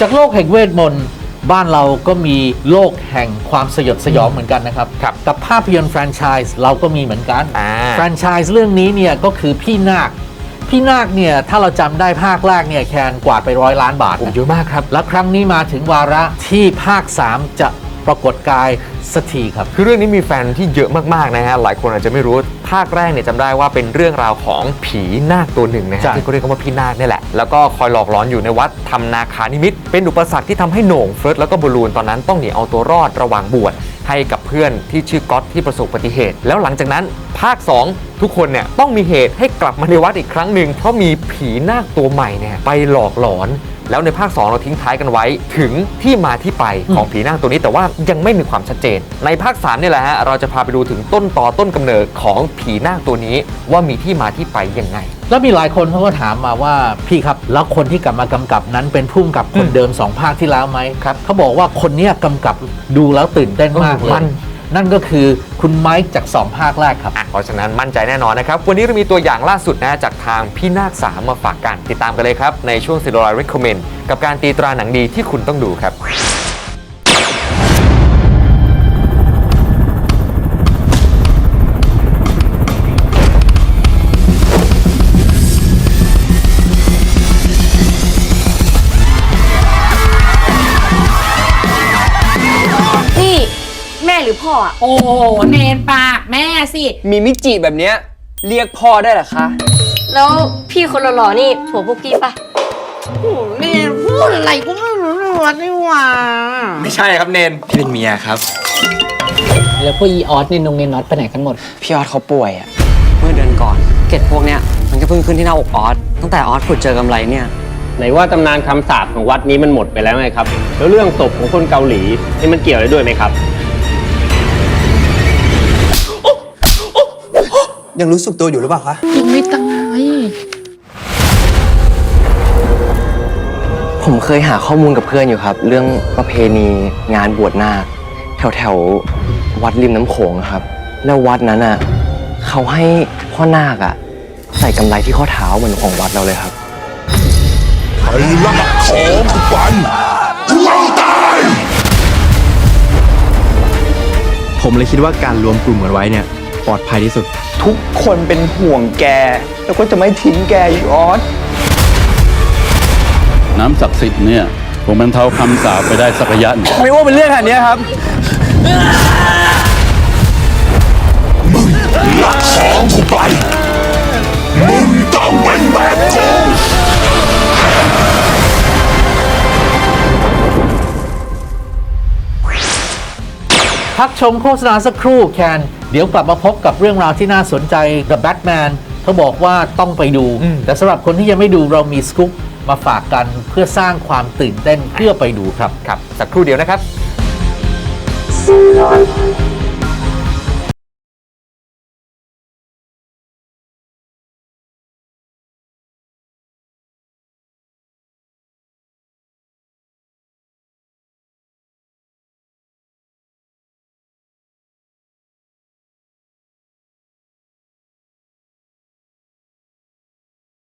จากโลกแห่งเวทมนต์บ้านเราก็มีโลกแห่งความสยดสยองเหมือนกันนะครับ ครับกับภาพยนตร์แฟรนไชส์เราก็มีเหมือนกัน อ่า แฟรนไชส์เรื่องนี้เนี่ยก็คือพี่นาค พี่นาคเนี่ยถ้าเราจำได้ภาคแรกเนี่ยแคนกวาดไปร้อยล้านบาทโอ้นะเยอะมากครับ และครั้งนี้มาถึงวาระที่ภาค 3 จะ ปรากฏกายสักทีครับ คือเรื่องนี้มีแฟนที่เยอะมากๆนะฮะ หลายคนอาจจะไม่รู้ ภาคแรกเนี่ยจำได้ว่าเป็นเรื่องราวของผีนาคตัวหนึ่งนะใช่ฮะที่เขาเรียกกันว่าพี่นาคนี่แหละ แล้วก็คอยหลอกหลอนอยู่ในวัดทำนาคานิมิต เป็นอุปสรรคที่ทำให้โหน่งเฟิร์สแล้วก็บอลลูนตอนนั้นต้องหนีเอาตัวรอดระหว่างบวชให้กับเพื่อนที่ชื่อก๊อตที่ประสบอุบัติเหตุ แล้วหลังจากนั้นภาค 2 ทุกคนเนี่ยต้องมีเหตุให้กลับมาในวัดอีกครั้งหนึ่งเพราะมีผีนาคตัวใหม่เนี่ยไปหลอกหลอน แล้วในภาค 2 เราทิ้งท้ายกันไว้ถึงที่มาที่ไปของผีนาคตัวนี้แต่ว่ายังไม่มีความชัดเจน ในภาค3เนี่ยแหละฮะเราจะพาไปดูถึงต้นตอต้นกำเนิดของผีนาคตัวนี้ว่ามีที่มาที่ไปยังไง แล้วมีหลายคนเขาก็ถามมาว่าพี่ครับแล้วคนที่กลับมากำกับนั้นเป็นผู้กำกับคนเดิมสองภาคที่แล้วไหมครับเขาบอกว่าคนเนี้ยกำกับดูแล้วตื่นเต้นมากเลมัย นั่นก็คือคุณไมค์จากสองภาคแรกครับ เพราะฉะนั้นมั่นใจแน่นอนนะครับ วันนี้เรามีตัวอย่างล่าสุดนะจากทางพี่นาคสามมาฝากกัน ติดตามกันเลยครับ ในช่วง s ิโ r ร Recommend กับการตีตราหนังดีที่คุณต้องดูครับ หรือพ่ออะโอ้โหเนนปากแม่สิ มีมิจิแบบเนี้ยเรียกพ่อได้เหรอคะ แล้วพี่คนหล่อๆนี่ผัวพวกพี่ปะเนนพูดอะไรก็ไม่รู้เรื่องนี่หว่า ไม่ใช่ครับเนนพี่เป็นเมียครับ แล้วพวกอีออสนี่นงเนนน็อตไปไหนกันหมด พี่ออสเขาป่วยอะเมื่อเดือนก่อน เกล็ดพวกเนี้ยมันก็เพิ่งขึ้นที่หน้าอกออสตั้งแต่ออสขุดเจอกำไรเนี่ย ไหนว่าตำนานคำสาปของวัดนี้มันหมดไปแล้วไงครับ แล้วเรื่องศพของคนเกาหลีนี่มันเกี่ยวอะไรด้วยไหมครับ ยังรู้สึกตัวอยู่หรือเปล่าคะ ยังไม่ตายผมเคยหาข้อมูลกับเพื่อนอยู่ครับ เรื่องประเพณีงานบวชนาคแถวแถวๆวัดริมน้ำโขงอะครับ แล้ววัดนั้นอะเขาให้พ่อนาคอะ ใส่กำไรที่ข้อเท้าเหมือนของวัดเราเลยครับผมเลยคิดว่าการรวมกลุ่มกันไว้เนี่ย ปลอดภัยที่สุด ทุกคนเป็นห่วงแก แล้วก็จะไม่ทิ้งแกอีออสน้ำศักดิ์สิทธิ์เนี่ยคงบรรเทาคำสาปไปได้สักระยะหนึ่งไม่ว่าเป็นเรื่องขนาดนี้ครับ พักชมโฆษณาสักครู่แคนเดี๋ยวกลับมาพบกับเรื่องราวที่น่าสนใจ The Batman เขาบอกว่าต้องไปดูอืมแต่สำหรับคนที่ยังไม่ดูเรามีสกู๊ปมาฝากกันเพื่อสร้างความตื่นเต้นเพื่อไปดูครับ ครับ สักครู่เดียวนะครับเ